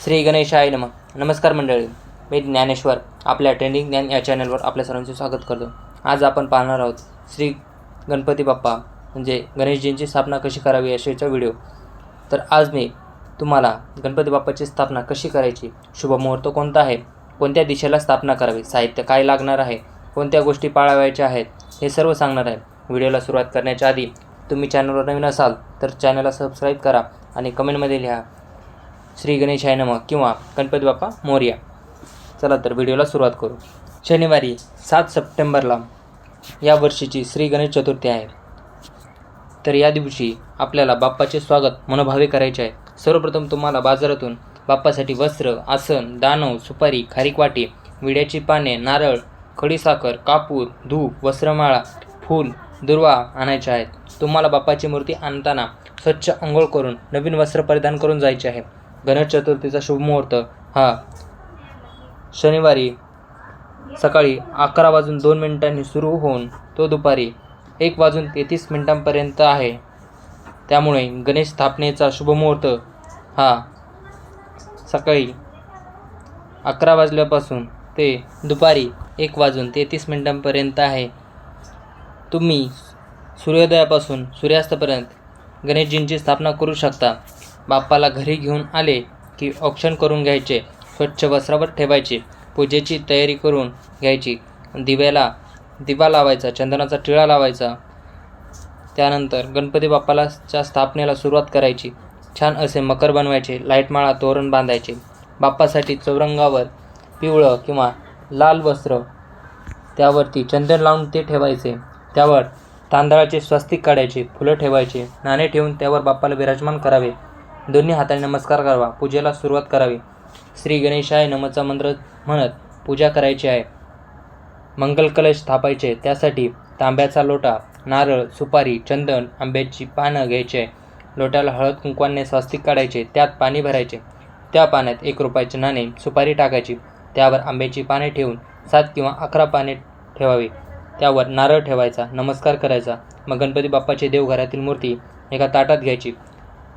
श्री गणेशाय नम. नमस्कार मंडळी. मी ज्ञानेश्वर आपल्या ट्रेंडिंग ज्ञान या चॅनलवर आपल्या सर्वांचे स्वागत करतो. आज आपण पाहणार आहोत श्री गणपती बाप्पा म्हणजे गणेशजींची स्थापना कशी करावी याविषयीचा व्हिडिओ तर आज मी तुम्हाला गणपती बाप्पाची स्थापना कशी करायची शुभ मुहूर्त कोणता आहे कोणत्या दिशेला स्थापना करावी साहित्य काय लागणार आहे कोणत्या गोष्टी पाळावयाच्या आहेत हे सर्व सांगणार आहे. व्हिडिओला सुरुवात करण्याच्या आधी तुम्ही चॅनलवर नवीन असाल तर चॅनलला सबस्क्राईब करा आणि कमेंटमध्ये लिहा श्री आय नमः किंवा गणपती बाप्पा मोर्या. चला तर व्हिडिओला सुरुवात करू. शनिवारी सात सप्टेंबरला या वर्षीची श्री गणेश चतुर्थी आहे. तर या दिवशी आपल्याला बाप्पाचे स्वागत मनोभावे करायचे आहे. सर्वप्रथम तुम्हाला बाजारातून बाप्पासाठी वस्त्र आसन दानव सुपारी खारीक वाटी विड्याची पाने नारळ खडीसाखर कापूर धूप वस्त्रमाळा फूल दुर्वा आणायचे आहेत. तुम्हाला बाप्पाची मूर्ती आणताना स्वच्छ अंघोळ करून नवीन वस्त्र परिधान करून जायचे आहे. गणेश चतुर्थीचा शुभमुहूर्त हा. शनिवारी सकाळी अकरा वाजून दोन मिनिटांनी सुरू होऊन तो दुपारी एक वाजून तेहतीस मिनिटांपर्यंत आहे. त्यामुळे गणेश स्थापनेचा शुभमुहूर्त हा. सकाळी अकरा वाजल्यापासून ते दुपारी एक वाजून तेहतीस मिनिटांपर्यंत आहे. तुम्ही सूर्योदयापासून सूर्यास्तापर्यंत गणेशजींची स्थापना करू शकता. बाप्पाला घरी घेऊन आले की औक्षण करून घ्यायचे स्वच्छ वस्त्रावर ठेवायचे पूजेची तयारी करून घ्यायची दिव्याला दिवा लावायचा चंदनाचा टिळा लावायचा. त्यानंतर गणपती बाप्पाला च्या स्थापनेला सुरुवात करायची. छान असे मकर बनवायचे लाईटमाळा तोरण बांधायचे. बाप्पासाठी चौरंगावर पिवळं किंवा लाल वस्त्र त्यावरती चंदन लावून ते ठेवायचे. त्यावर तांदळाचे स्वस्तिक काढायचे फुलं ठेवायचे. नाणे ठेवून त्यावर बाप्पाला विराजमान करावे. दोन्ही हाताने नमस्कार करावा. पूजेला सुरुवात करावी. श्री गणेशाय नमचा मंत्र म्हणत पूजा करायची आहे. मंगल कलश स्थापायचे त्यासाठी तांब्याचा लोटा नारळ सुपारी चंदन आंब्याची पानं घ्यायचे. लोट्याला हळद कुंकवाने स्वास्तिक काढायचे. त्यात पाणी भरायचे. त्या पाण्यात एक रुपयाचे नाणे सुपारी टाकायची. त्यावर आंब्याची पाने ठेवून सात किंवा अकरा पाने ठेवावी. त्यावर नारळ ठेवायचा. नमस्कार करायचा. मग गणपती बाप्पाची देवघरातील मूर्ती एका ताटात घ्यायची.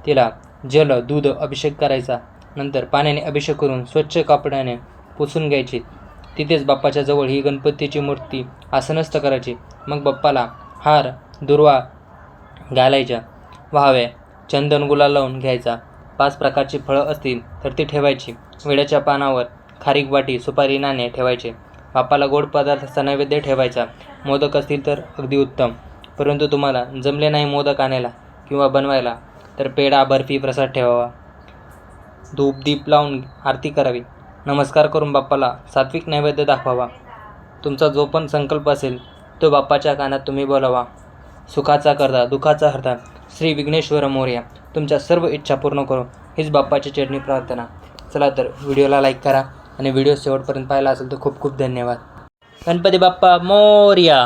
तिला जल दूध अभिषेक करायचा. नंतर पाण्याने अभिषेक करून स्वच्छ कापडाने पुसून घ्यायची. तिथेच बाप्पाच्या जवळ ही गणपतीची मूर्ती आसनस्थ करायची. मग बाप्पाला हार दुर्वा घालायच्या. व्हाव्या चंदन गुलाल लावून घ्यायचा. पाच प्रकारची फळं असतील तर ती ठेवायची. विड्याच्या पानावर खारीक वाटी सुपारी नाणे ठेवायचे. बाप्पाला गोड पदार्थाचा नैवेद्य ठेवायचा. मोदक असतील तर अगदी उत्तम. परंतु तुम्हाला जमले नाही मोदक आणायला किंवा बनवायला. तर पेढा बर्फी प्रसाद ठेवावा. धूप दीप लावून आरती करावी. नमस्कार करून बाप्पाला सात्विक नैवेद्य दाखवावा. तुमचा जो पण संकल्प असेल तो बाप्पाच्या कानात तुम्ही बोलावा. सुखाचा करता दुखाचा हरता श्री विघ्नेश्वर मोर्या तुमच्या सर्व इच्छा पूर्ण करू. हीच बाप्पाची चेडणी प्रार्थना. चला तर व्हिडिओला लाईक करा आणि व्हिडिओ शेवटपर्यंत पाहिला असेल तर खूप खूप धन्यवाद. गणपती बाप्पा मोर्या!